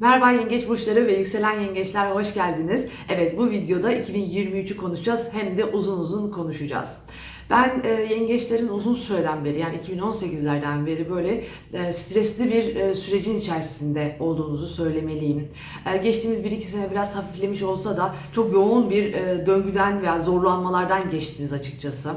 Merhaba yengeç burçları ve yükselen yengeçler hoş geldiniz. Evet bu videoda 2023'ü konuşacağız hem de uzun uzun konuşacağız. Ben e, yengeçlerin uzun süreden beri yani 2018'lerden beri böyle e, stresli bir e, sürecin içerisinde olduğunuzu söylemeliyim. E, geçtiğimiz 1-2 sene biraz hafiflemiş olsa da çok yoğun bir e, döngüden veya zorlanmalardan geçtiniz açıkçası.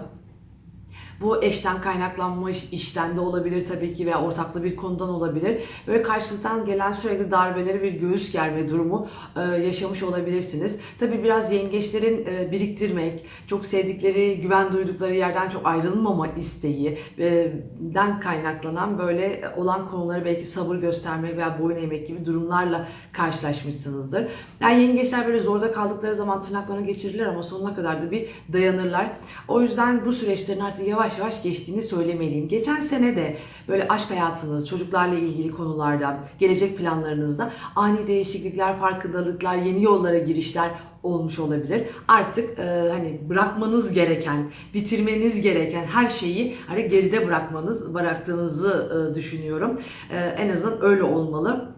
Bu eşten kaynaklanmış, işten de olabilir tabii ki veya ortaklı bir konudan olabilir. Böyle karşılıktan gelen sürekli darbeleri bir göğüs germe durumu e, yaşamış olabilirsiniz. Tabii biraz yengeçlerin e, biriktirmek, çok sevdikleri, güven duydukları yerden çok ayrılmama isteği e, den kaynaklanan böyle olan konuları belki sabır göstermek veya boyun eğmek gibi durumlarla karşılaşmışsınızdır. Yani yengeçler böyle zorda kaldıkları zaman tırnaklarını geçirirler ama sonuna kadar da bir dayanırlar. O yüzden bu süreçlerin artık yavaş yavaş geçtiğini söylemeliyim. Geçen sene de böyle aşk hayatınız, çocuklarla ilgili konularda, gelecek planlarınızda ani değişiklikler, farkındalıklar, yeni yollara girişler olmuş olabilir. Artık e, hani bırakmanız gereken, bitirmeniz gereken her şeyi hani geride bırakmanız, bıraktığınızı e, düşünüyorum. E, en azından öyle olmalı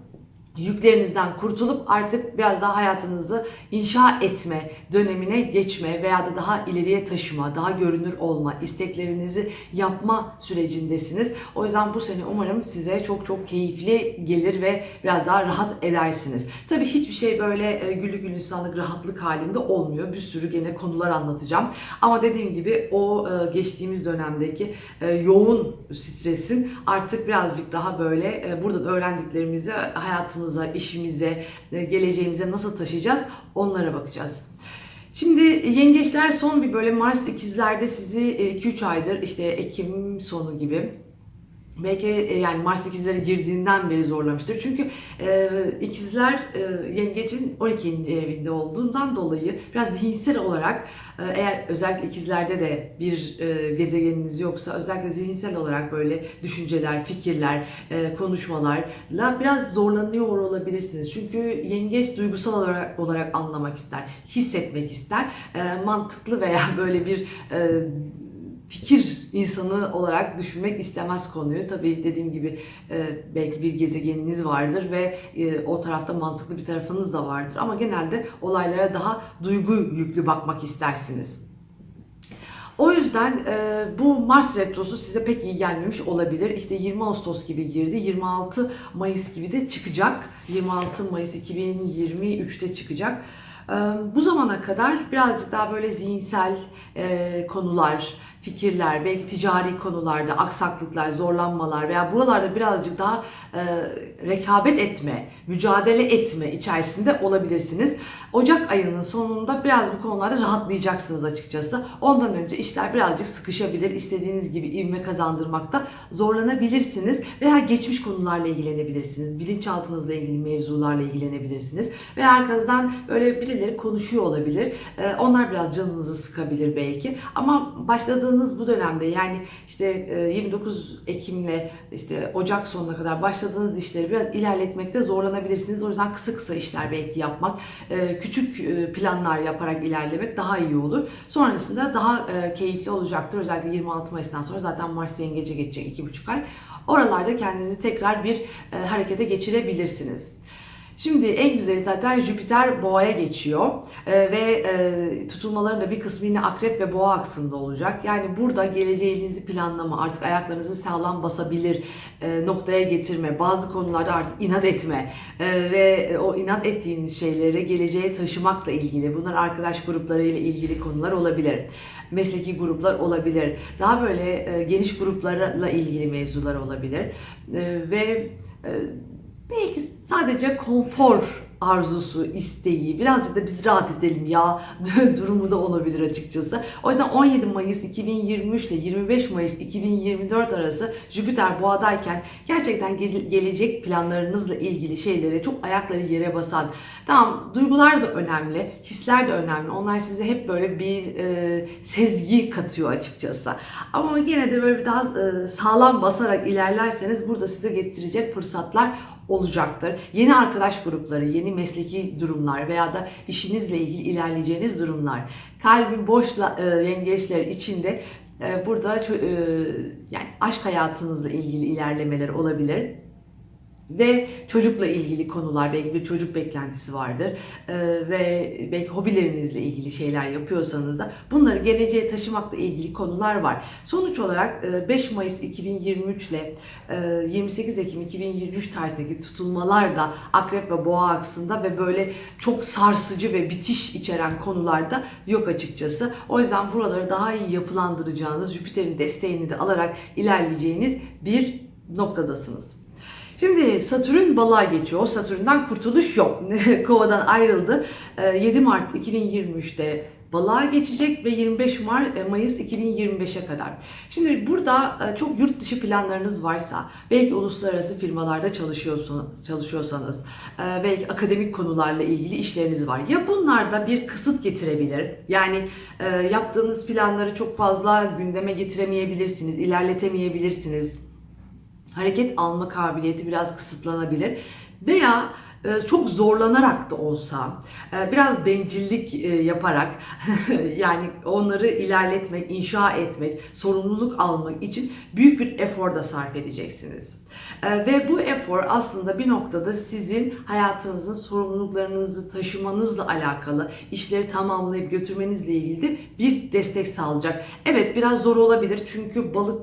yüklerinizden kurtulup artık biraz daha hayatınızı inşa etme dönemine geçme veya da daha ileriye taşıma, daha görünür olma, isteklerinizi yapma sürecindesiniz. O yüzden bu sene umarım size çok çok keyifli gelir ve biraz daha rahat edersiniz. Tabii hiçbir şey böyle e, güllük gülistanlık rahatlık halinde olmuyor. Bir sürü gene konular anlatacağım. Ama dediğim gibi o e, geçtiğimiz dönemdeki e, yoğun stresin artık birazcık daha böyle buradan öğrendiklerimizi hayatımıza, işimize, geleceğimize nasıl taşıyacağız onlara bakacağız. Şimdi yengeçler son bir böyle Mars ikizlerde sizi 2-3 aydır işte Ekim sonu gibi Belki yani Mars ikizlere girdiğinden beri zorlamıştır. Çünkü e, ikizler e, yengecin 12. evinde olduğundan dolayı biraz zihinsel olarak e, eğer özellikle ikizlerde de bir e, gezegeniniz yoksa özellikle zihinsel olarak böyle düşünceler, fikirler, e, konuşmalarla biraz zorlanıyor olabilirsiniz. Çünkü yengeç duygusal olarak, olarak anlamak ister, hissetmek ister. E, mantıklı veya böyle bir e, fikir insanı olarak düşünmek istemez konuyu. Tabii dediğim gibi e, belki bir gezegeniniz vardır ve e, o tarafta mantıklı bir tarafınız da vardır. Ama genelde olaylara daha duygu yüklü bakmak istersiniz. O yüzden e, bu Mars retrosu size pek iyi gelmemiş olabilir. İşte 20 Ağustos gibi girdi, 26 Mayıs gibi de çıkacak. 26 Mayıs 2023'te çıkacak. E, bu zamana kadar birazcık daha böyle zihinsel e, konular, fikirler, belki ticari konularda aksaklıklar, zorlanmalar veya buralarda birazcık daha e, rekabet etme, mücadele etme içerisinde olabilirsiniz. Ocak ayının sonunda biraz bu konularda rahatlayacaksınız açıkçası. Ondan önce işler birazcık sıkışabilir. İstediğiniz gibi ivme kazandırmakta zorlanabilirsiniz veya geçmiş konularla ilgilenebilirsiniz. Bilinçaltınızla ilgili mevzularla ilgilenebilirsiniz. Veya arkanızdan böyle birileri konuşuyor olabilir. E, onlar biraz canınızı sıkabilir belki. Ama başladığınız bu dönemde yani işte 29 Ekim'le işte Ocak sonuna kadar başladığınız işleri biraz ilerletmekte zorlanabilirsiniz. O yüzden kısa kısa işler belki yapmak, e, küçük e, planlar yaparak ilerlemek daha iyi olur. Sonrasında daha e, keyifli olacaktır. Özellikle 26 Mayıs'tan sonra zaten Mars yengece geçecek 2,5 ay. Oralarda kendinizi tekrar bir harekete geçirebilirsiniz. Şimdi en güzeli zaten Jüpiter boğaya geçiyor ee, ve e, tutulmaların da bir kısmı yine akrep ve boğa aksında olacak. Yani burada geleceğinizi planlama, artık ayaklarınızı sağlam basabilir e, noktaya getirme, bazı konularda artık inat etme e, ve o inat ettiğiniz şeyleri geleceğe taşımakla ilgili, bunlar arkadaş gruplarıyla ilgili konular olabilir mesleki gruplar olabilir. Daha böyle e, geniş gruplarla ilgili mevzular olabilir. E, ve e, belki sadece konfor arzusu, isteği, birazcık da biz rahat edelim ya durumu da olabilir açıkçası. O yüzden 17 Mayıs 2023 ile 25 Mayıs 2024 arası Jüpiter boğadayken gerçekten gelecek planlarınızla ilgili şeylere çok ayakları yere basan, tamam duygular da önemli, hisler de önemli. Onlar size hep böyle bir e, sezgi katıyor açıkçası. Ama yine de böyle daha e, sağlam basarak ilerlerseniz burada size getirecek fırsatlar olacaktır. Yeni arkadaş grupları, yeni mesleki durumlar veya da işinizle ilgili ilerleyeceğiniz durumlar. Kalbi boş e, yengeçler içinde e, burada e, yani aşk hayatınızla ilgili ilerlemeler olabilir. Ve çocukla ilgili konular, belki bir çocuk beklentisi vardır Ee, ve belki hobilerinizle ilgili şeyler yapıyorsanız da bunları geleceğe taşımakla ilgili konular var. Sonuç olarak e, 5 Mayıs 2023 ile e, 28 Ekim 2023 tarihindeki tutulmalar da Akrep ve Boğa aksında ve böyle çok sarsıcı ve bitiş içeren konularda yok açıkçası. O yüzden buraları daha iyi yapılandıracağınız, Jüpiter'in desteğini de alarak ilerleyeceğiniz bir noktadasınız. Şimdi Satürn balığa geçiyor. Satürn'den kurtuluş yok. Kova'dan ayrıldı. Ee, 7 Mart 2023'te balığa geçecek ve 25 Mart e, Mayıs 2025'e kadar. Şimdi burada e, çok yurt dışı planlarınız varsa, belki uluslararası firmalarda çalışıyorsunuz, çalışıyorsanız, e, belki akademik konularla ilgili işleriniz var. Ya bunlarda bir kısıt getirebilir. Yani yaptığınız planları çok fazla gündeme getiremeyebilirsiniz, ilerletemeyebilirsiniz hareket alma kabiliyeti biraz kısıtlanabilir veya e, çok zorlanarak da olsa e, biraz bencillik e, yaparak yani onları ilerletmek, inşa etmek, sorumluluk almak için büyük bir efor da sarf edeceksiniz. Ve bu efor aslında bir noktada sizin hayatınızın sorumluluklarınızı taşımanızla alakalı, işleri tamamlayıp götürmenizle ilgili bir destek sağlayacak. Evet biraz zor olabilir çünkü balık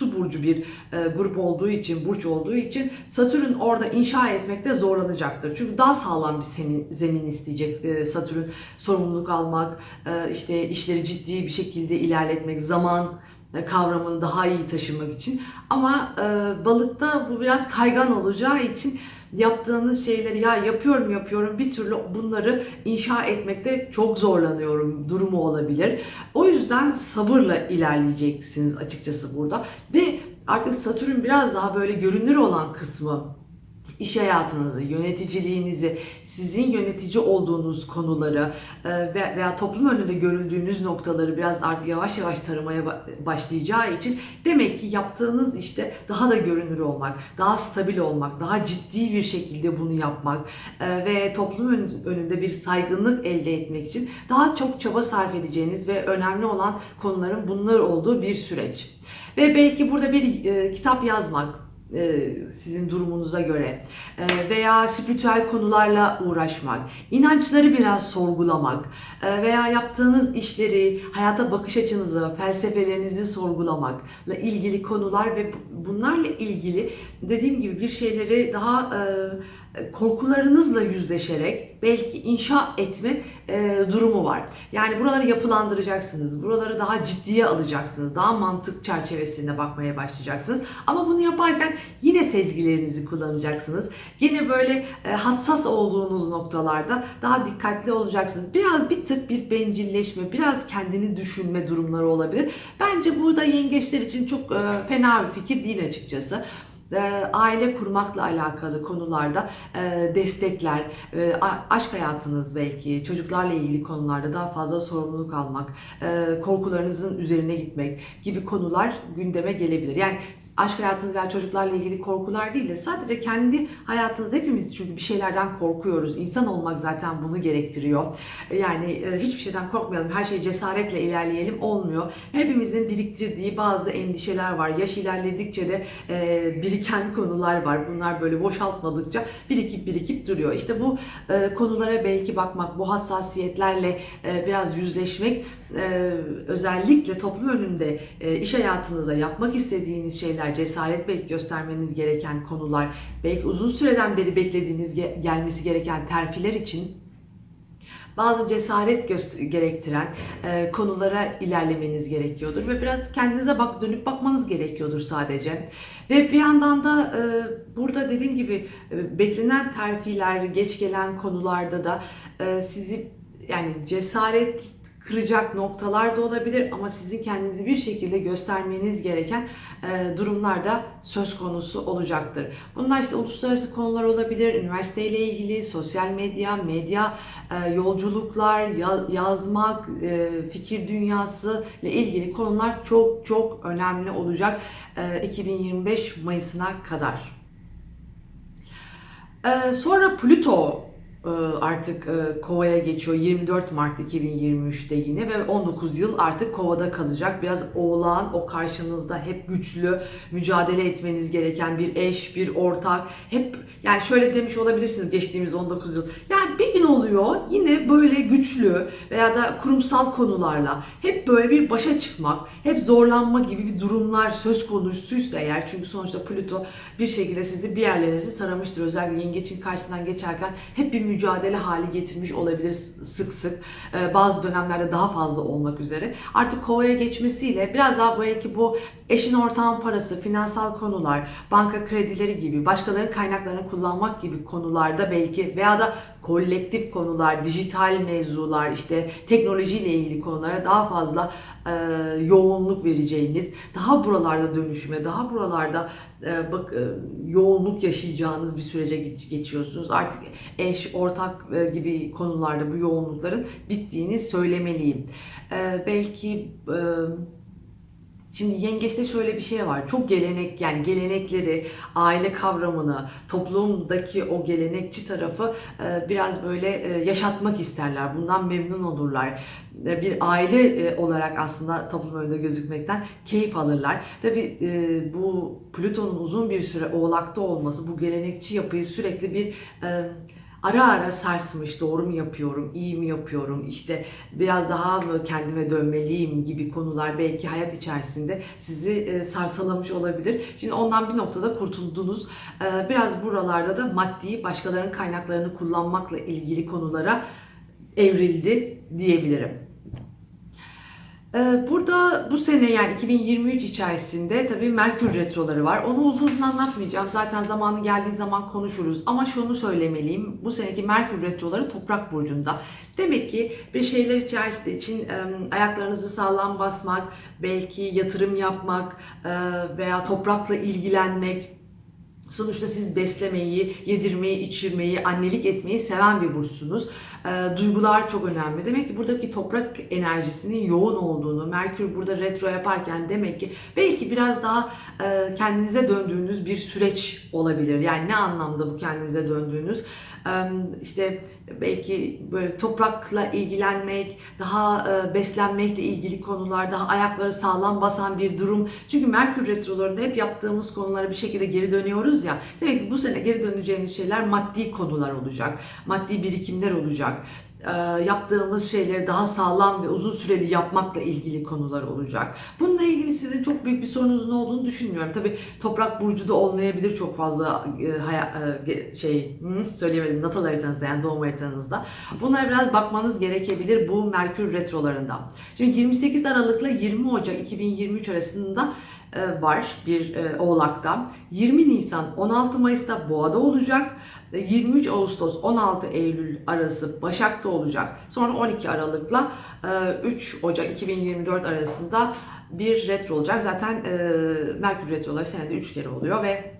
su burcu bir e, grup olduğu için, burç olduğu için Satürn orada inşa etmekte zorlanacaktır. Çünkü daha sağlam bir zemin, zemin isteyecek e, Satürn. Sorumluluk almak, e, işte işleri ciddi bir şekilde ilerletmek, zaman kavramını daha iyi taşımak için. Ama e, balıkta bu biraz kaygan olacağı için yaptığınız şeyleri ya yapıyorum yapıyorum bir türlü bunları inşa etmekte çok zorlanıyorum durumu olabilir. O yüzden sabırla ilerleyeceksiniz açıkçası burada ve artık Satürn biraz daha böyle görünür olan kısmı iş hayatınızı, yöneticiliğinizi, sizin yönetici olduğunuz konuları e, veya toplum önünde görüldüğünüz noktaları biraz artık yavaş yavaş taramaya başlayacağı için demek ki yaptığınız işte daha da görünür olmak, daha stabil olmak, daha ciddi bir şekilde bunu yapmak e, ve toplum önünde bir saygınlık elde etmek için daha çok çaba sarf edeceğiniz ve önemli olan konuların bunlar olduğu bir süreç. Ve belki burada bir e, kitap yazmak, sizin durumunuza göre e, veya spiritüel konularla uğraşmak, inançları biraz sorgulamak e, veya yaptığınız işleri, hayata bakış açınızı, felsefelerinizi sorgulamakla ilgili konular ve bunlarla ilgili dediğim gibi bir şeyleri daha korkularınızla yüzleşerek belki inşa etme e, durumu var. Yani buraları yapılandıracaksınız. Buraları daha ciddiye alacaksınız. Daha mantık çerçevesinde bakmaya başlayacaksınız. Ama bunu yaparken yine sezgilerinizi kullanacaksınız. Yine böyle e, hassas olduğunuz noktalarda daha dikkatli olacaksınız. Biraz bir tık bir bencilleşme, biraz kendini düşünme durumları olabilir. Bence burada yengeçler için çok e, fena bir fikir değil açıkçası. Ee, aile kurmakla alakalı konularda e, destekler, e, aşk hayatınız belki, çocuklarla ilgili konularda daha fazla sorumluluk almak, e, korkularınızın üzerine gitmek gibi konular gündeme gelebilir. Yani aşk hayatınız veya çocuklarla ilgili korkular değil de sadece kendi hayatınız hepimiz çünkü bir şeylerden korkuyoruz. İnsan olmak zaten bunu gerektiriyor. Yani hiçbir şeyden korkmayalım, her şey cesaretle ilerleyelim olmuyor. Hepimizin biriktirdiği bazı endişeler var. Yaş ilerledikçe de birikim biriken konular var. Bunlar böyle boşaltmadıkça birikip birikip duruyor. İşte bu e, konulara belki bakmak, bu hassasiyetlerle e, biraz yüzleşmek e, özellikle toplum önünde e, iş hayatınızda yapmak istediğiniz şeyler, cesaret belki göstermeniz gereken konular, belki uzun süreden beri beklediğiniz gelmesi gereken terfiler için bazı cesaret gerektiren e, konulara ilerlemeniz gerekiyordur ve biraz kendinize bak dönüp bakmanız gerekiyordur sadece. Ve bir yandan da e, burada dediğim gibi e, beklenen terfiler, geç gelen konularda da e, sizi yani cesaret kıracak noktalar da olabilir ama sizin kendinizi bir şekilde göstermeniz gereken e, durumlar da söz konusu olacaktır. Bunlar işte uluslararası konular olabilir, üniversiteyle ilgili, sosyal medya, medya e, yolculuklar, ya, yazmak, e, fikir dünyası ile ilgili konular çok çok önemli olacak e, 2025 Mayıs'ına kadar. Sonra Plüto artık e, Kova'ya geçiyor. 24 Mart 2023'te yine ve 19 yıl artık Kova'da kalacak. Biraz oğlan o karşınızda hep güçlü, mücadele etmeniz gereken bir eş, bir ortak. Hep yani şöyle demiş olabilirsiniz geçtiğimiz 19 yıl. Yani bir gün oluyor yine böyle güçlü veya da kurumsal konularla hep böyle bir başa çıkmak, hep zorlanma gibi bir durumlar söz konusuysa eğer çünkü sonuçta Plüto bir şekilde sizi bir yerlerinizi taramıştır. Özellikle yengeçin karşısından geçerken hep bir mücadele hali getirmiş olabilir sık sık. Bazı dönemlerde daha fazla olmak üzere. Artık kovaya geçmesiyle biraz daha belki bu eşin ortağın parası, finansal konular, banka kredileri gibi, başkalarının kaynaklarını kullanmak gibi konularda belki veya da kolektif konular, dijital mevzular, işte teknolojiyle ilgili konulara daha fazla e, yoğunluk vereceğiniz, daha buralarda dönüşüme, daha buralarda e, bak e, yoğunluk yaşayacağınız bir sürece geç- geçiyorsunuz. Artık eş, ortak e, gibi konularda bu yoğunlukların bittiğini söylemeliyim. E, belki e, Şimdi yengeçte şöyle bir şey var. Çok gelenek yani gelenekleri, aile kavramını, toplumdaki o gelenekçi tarafı e, biraz böyle e, yaşatmak isterler. Bundan memnun olurlar. E, Bir aile olarak aslında toplum önünde gözükmekten keyif alırlar. Tabi bu Plüton'un uzun bir süre oğlakta olması bu gelenekçi yapıyı sürekli bir ara ara sarsmış. Doğru mu yapıyorum, iyi mi yapıyorum, işte biraz daha mı kendime dönmeliyim gibi konular belki hayat içerisinde sizi e, sarsalamış olabilir. Şimdi ondan bir noktada kurtuldunuz. E, Biraz buralarda da maddi başkalarının kaynaklarını kullanmakla ilgili konulara evrildi diyebilirim. Ee, Burada bu sene yani 2023 içerisinde tabii Merkür retroları var. Onu uzun uzun anlatmayacağım. Zaten zamanı geldiği zaman konuşuruz. Ama şunu söylemeliyim. Bu seneki Merkür retroları Toprak burcunda. Demek ki bir şeyler içerisinde için ayaklarınızı sağlam basmak, belki yatırım yapmak e, veya toprakla ilgilenmek, Sonuçta siz beslemeyi, yedirmeyi, içirmeyi, annelik etmeyi seven bir burçsunuz. E, duygular çok önemli. Demek ki buradaki toprak enerjisinin yoğun olduğunu, Merkür burada retro yaparken demek ki belki biraz daha e, kendinize döndüğünüz bir süreç olabilir. Yani ne anlamda bu kendinize döndüğünüz? İşte belki böyle toprakla ilgilenmek, daha e, beslenmekle ilgili konular, daha ayakları sağlam basan bir durum. Çünkü Merkür retrolarında hep yaptığımız konulara bir şekilde geri dönüyoruz ya. Demek ki bu sene geri döneceğimiz şeyler maddi konular olacak, maddi birikimler olacak. E, yaptığımız şeyleri daha sağlam ve uzun süreli yapmakla ilgili konular olacak. Bununla ilgili sizin çok büyük bir sorunuzun olduğunu düşünmüyorum. Tabii toprak burcu da olmayabilir çok fazla e, e, şey söyleyemedim natal haritanızda yani doğum haritanızda. Bunlara biraz bakmanız gerekebilir bu Merkür retrolarında. Şimdi 28 Aralık'la 20 Ocak 2023 arasında var bir e, oğlakta. 20 Nisan 16 Mayıs'ta Boğa'da olacak. E, 23 Ağustos 16 Eylül arası Başak'ta olacak. Sonra 12 Aralık'la e, 3 Ocak 2024 arasında bir retro olacak. Zaten e, Merkür retroları senede 3 kere oluyor ve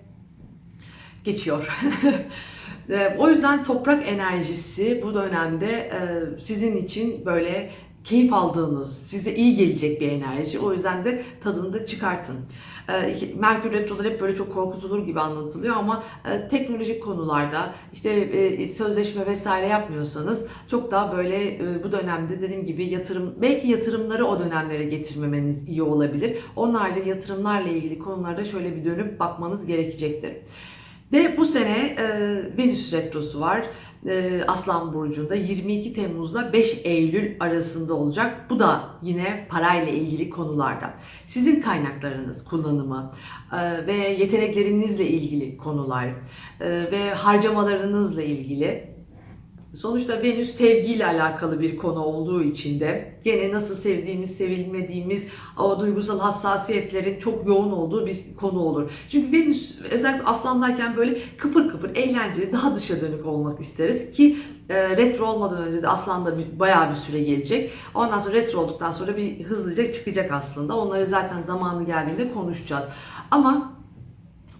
geçiyor. E, o yüzden toprak enerjisi bu dönemde e, sizin için böyle keyif aldığınız, size iyi gelecek bir enerji. O yüzden de tadını da çıkartın. E, iki- Merkür retroları hep böyle çok korkutulur gibi anlatılıyor ama e, teknolojik konularda işte e, sözleşme vesaire yapmıyorsanız çok daha böyle e, bu dönemde dediğim gibi yatırım belki yatırımları o dönemlere getirmemeniz iyi olabilir. Onun yatırımlarla ilgili konularda şöyle bir dönüp bakmanız gerekecektir. Ve bu sene e, Venüs retrosu var. E, Aslan Burcu'nda 22 Temmuz'la 5 Eylül arasında olacak. Bu da yine parayla ilgili konularda. Sizin kaynaklarınız kullanımı e, ve yeteneklerinizle ilgili konular e, ve harcamalarınızla ilgili Sonuçta Venüs sevgiyle alakalı bir konu olduğu için de gene nasıl sevdiğimiz, sevilmediğimiz, o duygusal hassasiyetlerin çok yoğun olduğu bir konu olur. Çünkü Venüs özellikle aslandayken böyle kıpır kıpır, eğlenceli, daha dışa dönük olmak isteriz ki e, retro olmadan önce de aslanda bir, bayağı bir süre gelecek. Ondan sonra retro olduktan sonra bir hızlıca çıkacak aslında. Onları zaten zamanı geldiğinde konuşacağız. Ama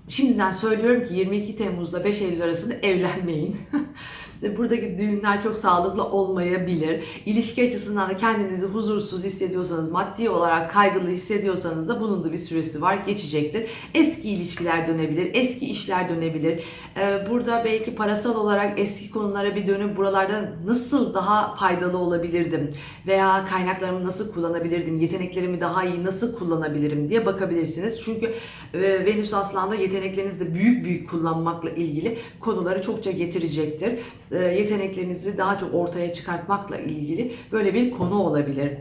Şimdiden söylüyorum ki 22 Temmuz'da 5 Eylül arasında evlenmeyin. Buradaki düğünler çok sağlıklı olmayabilir. İlişki açısından da kendinizi huzursuz hissediyorsanız, maddi olarak kaygılı hissediyorsanız da bunun da bir süresi var, geçecektir. Eski ilişkiler dönebilir, eski işler dönebilir. Ee, Burada belki parasal olarak eski konulara bir dönüp buralarda nasıl daha faydalı olabilirdim veya kaynaklarımı nasıl kullanabilirdim, yeteneklerimi daha iyi nasıl kullanabilirim diye bakabilirsiniz. Çünkü e, Venüs Aslan'da yeteneklerinizi de büyük büyük kullanmakla ilgili konuları çokça getirecektir. E, Yeteneklerinizi daha çok ortaya çıkartmakla ilgili böyle bir konu olabilir.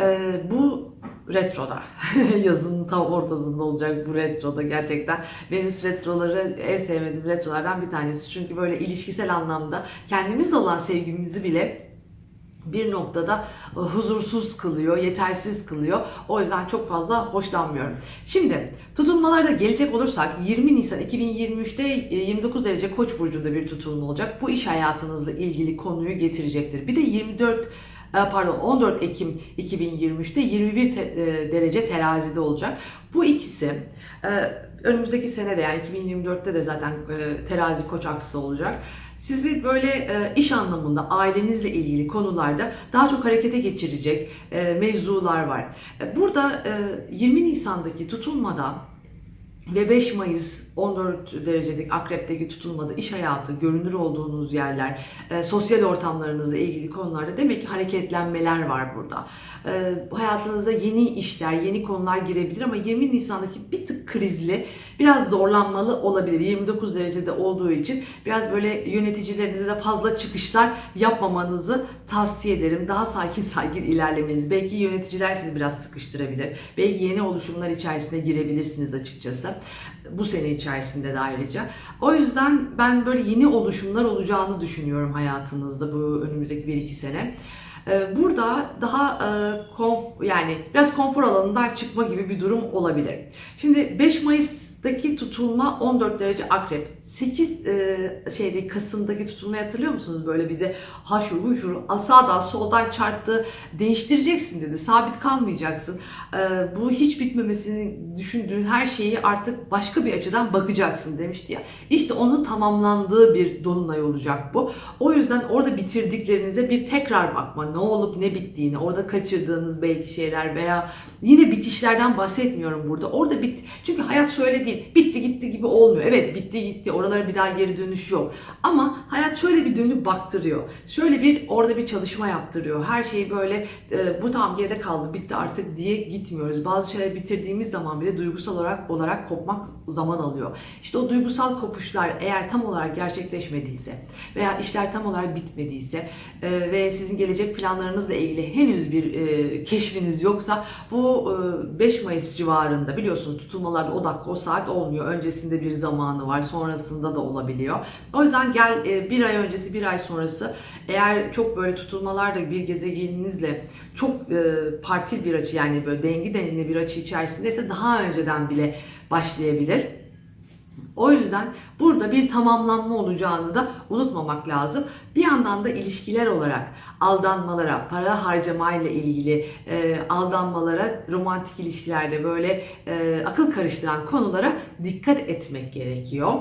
E, Bu retroda. Yazın tam ortasında olacak bu retroda gerçekten. Venüs retroları en sevmediğim retrolardan bir tanesi. Çünkü böyle ilişkisel anlamda kendimizle olan sevgimizi bile bir noktada e, huzursuz kılıyor, yetersiz kılıyor. O yüzden çok fazla hoşlanmıyorum. Şimdi tutulmalara gelecek olursak 20 Nisan 2023'te e, 29 derece Koç burcunda bir tutulma olacak. Bu iş hayatınızla ilgili konuyu getirecektir. Bir de 24 e, pardon 14 Ekim 2023'te 21 te- e, derece terazide olacak. Bu ikisi e, önümüzdeki sene de yani 2024'te de zaten e, terazi koç aksı olacak. Sizi böyle e, iş anlamında ailenizle ilgili konularda daha çok harekete geçirecek e, mevzular var. E, Burada e, 20 Nisan'daki tutulmada ve 5 Mayıs 14 derecelik akrepteki tutulmada iş hayatı, görünür olduğunuz yerler, sosyal ortamlarınızla ilgili konularda demek ki hareketlenmeler var burada. E, hayatınızda yeni işler, yeni konular girebilir ama 20 Nisan'daki bir tık krizli, biraz zorlanmalı olabilir. 29 derecede olduğu için biraz böyle yöneticilerinize fazla çıkışlar yapmamanızı tavsiye ederim. Daha sakin sakin ilerlemeniz. Belki yöneticiler sizi biraz sıkıştırabilir. Belki yeni oluşumlar içerisine girebilirsiniz açıkçası. Bu sene içerisinde de ayrıca. O yüzden ben böyle yeni oluşumlar olacağını düşünüyorum hayatınızda bu önümüzdeki 1-2 sene. Ee, Burada daha e, konf- yani biraz konfor alanından çıkma gibi bir durum olabilir. Şimdi 5 Mayıs'taki tutulma 14 derece akrep. 8 e, şeyde Kasım'daki tutulmayı hatırlıyor musunuz? Böyle bize haşur huşur sağdan soldan çarptı. Değiştireceksin dedi. Sabit kalmayacaksın. E, bu hiç bitmemesini düşündüğün her şeyi artık başka bir açıdan bakacaksın demişti ya. İşte onun tamamlandığı bir dolunay olacak bu. O yüzden orada bitirdiklerinize bir tekrar bakma. Ne olup ne bittiğini, orada kaçırdığınız belki şeyler veya yine bitişlerden bahsetmiyorum burada. Orada bit çünkü hayat şöyle değil. Bitti gitti gibi olmuyor. Evet bitti gitti. Oralara bir daha geri dönüş yok. Ama hayat şöyle bir dönüp baktırıyor. Şöyle bir orada bir çalışma yaptırıyor. Her şeyi böyle e, bu tam geride kaldı, bitti artık diye gitmiyoruz. Bazı şeyleri bitirdiğimiz zaman bile duygusal olarak olarak kopmak zaman alıyor. İşte o duygusal kopuşlar eğer tam olarak gerçekleşmediyse veya işler tam olarak bitmediyse e, ve sizin gelecek planlarınızla ilgili henüz bir e, keşfiniz yoksa bu e, 5 Mayıs civarında biliyorsunuz tutulmalarda o dakika o saat olmuyor. Öncesinde bir zamanı var, sonrasında da olabiliyor. O yüzden gel e, bir ay öncesi, bir ay sonrası eğer çok böyle tutulmalarda bir gezegeninizle çok e, partil bir açı yani böyle dengi dengine bir açı içerisindeyse daha önceden bile başlayabilir. O yüzden burada bir tamamlanma olacağını da unutmamak lazım. Bir yandan da ilişkiler olarak aldanmalara, para harcamayla ilgili e, aldanmalara, romantik ilişkilerde böyle e, akıl karıştıran konulara dikkat etmek gerekiyor.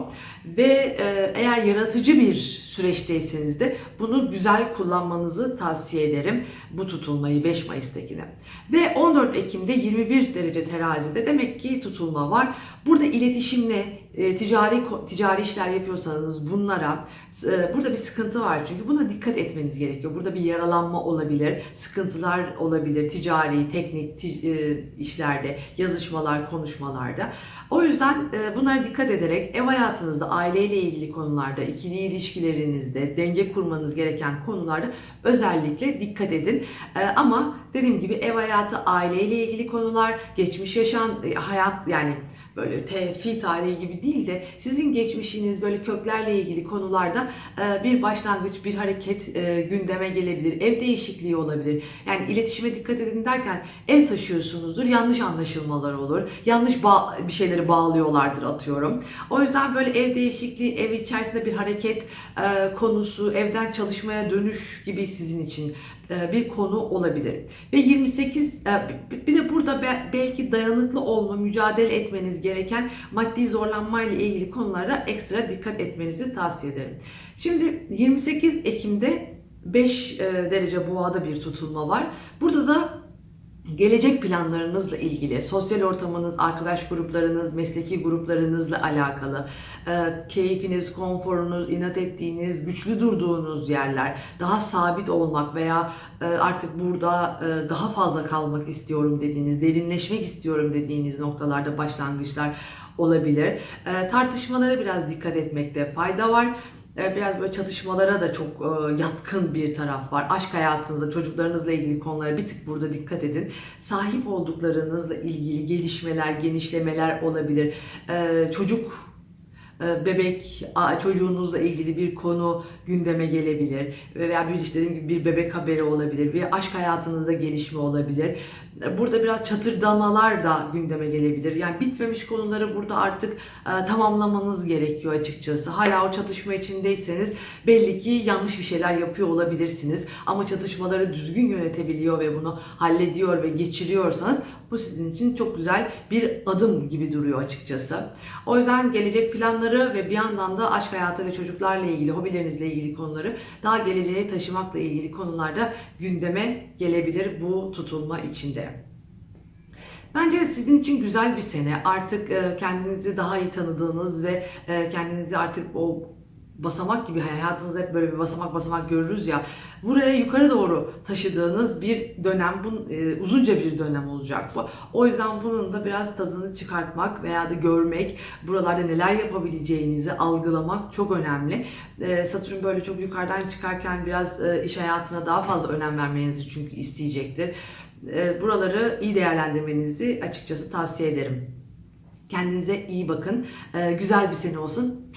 Ve e, eğer yaratıcı bir süreçteyseniz de bunu güzel kullanmanızı tavsiye ederim. Bu tutulmayı 5 Mayıs'takine. Ve 14 Ekim'de 21 derece terazide demek ki tutulma var. Burada iletişimle, e, ticari ticari işler yapıyorsanız bunlara e, burada bir sıkıntı var çünkü buna dikkat etmeniz gerekiyor. Burada bir yaralanma olabilir, sıkıntılar olabilir ticari, teknik e, işlerde, yazışmalar, konuşmalarda. O yüzden bunlara dikkat ederek ev hayatınızda, aileyle ilgili konularda, ikili ilişkilerinizde, denge kurmanız gereken konularda özellikle dikkat edin. Ama dediğim gibi ev hayatı, aileyle ilgili konular, geçmiş yaşam, hayat yani böyle tefi tarihi gibi değil de sizin geçmişiniz böyle köklerle ilgili konularda e, bir başlangıç, bir hareket e, gündeme gelebilir. Ev değişikliği olabilir. Yani iletişime dikkat edin derken ev taşıyorsunuzdur. Yanlış anlaşılmalar olur. Yanlış bir şeyleri bağlıyorlardır atıyorum. O yüzden böyle ev değişikliği, ev içerisinde bir hareket e, konusu, evden çalışmaya dönüş gibi sizin için bir konu olabilir. Ve 28 e, bir de burada be- belki dayanıklı olma, mücadele etmeniz etmeniz gereken maddi zorlanmayla ilgili konularda ekstra dikkat etmenizi tavsiye ederim. Şimdi 28 Ekim'de 5 e, derece boğada bir tutulma var. Burada da gelecek planlarınızla ilgili, sosyal ortamınız, arkadaş gruplarınız, mesleki gruplarınızla alakalı, e, keyfiniz, konforunuz, inat ettiğiniz, güçlü durduğunuz yerler, daha sabit olmak veya e, artık burada e, daha fazla kalmak istiyorum dediğiniz, derinleşmek istiyorum dediğiniz noktalarda başlangıçlar olabilir. E, tartışmalara biraz dikkat etmekte fayda var. E, Biraz böyle çatışmalara da çok e, yatkın bir taraf var. Aşk hayatınızda, çocuklarınızla ilgili konulara bir tık burada dikkat edin. Sahip olduklarınızla ilgili gelişmeler, genişlemeler olabilir. E, Çocuk bebek a- çocuğunuzla ilgili bir konu gündeme gelebilir veya bir işte dediğim gibi bir bebek haberi olabilir, bir aşk hayatınızda gelişme olabilir. E, Burada biraz çatırdamalar da gündeme gelebilir. Yani bitmemiş konuları burada artık e, tamamlamanız gerekiyor açıkçası. Hala o çatışma içindeyseniz belli ki yanlış bir şeyler yapıyor olabilirsiniz. Ama çatışmaları düzgün yönetebiliyor ve bunu hallediyor ve geçiriyorsanız bu sizin için çok güzel bir adım gibi duruyor açıkçası. O yüzden gelecek planları ve bir yandan da aşk hayatı ve çocuklarla ilgili, hobilerinizle ilgili konuları daha geleceğe taşımakla ilgili konularda gündeme gelebilir bu tutulma içinde. Bence sizin için güzel bir sene. Artık e, kendinizi daha iyi tanıdığınız ve e, kendinizi artık o basamak gibi hayatımızda hep böyle bir basamak basamak görürüz ya. Buraya yukarı doğru taşıdığınız bir dönem, bu e, uzunca bir dönem olacak bu. O yüzden bunun da biraz tadını çıkartmak veya da görmek, buralarda neler yapabileceğinizi algılamak çok önemli. E, Satürn böyle çok yukarıdan çıkarken biraz e, iş hayatına daha fazla önem vermenizi çünkü isteyecektir. E, Buraları iyi değerlendirmenizi açıkçası tavsiye ederim. Kendinize iyi bakın. E, Güzel bir sene olsun.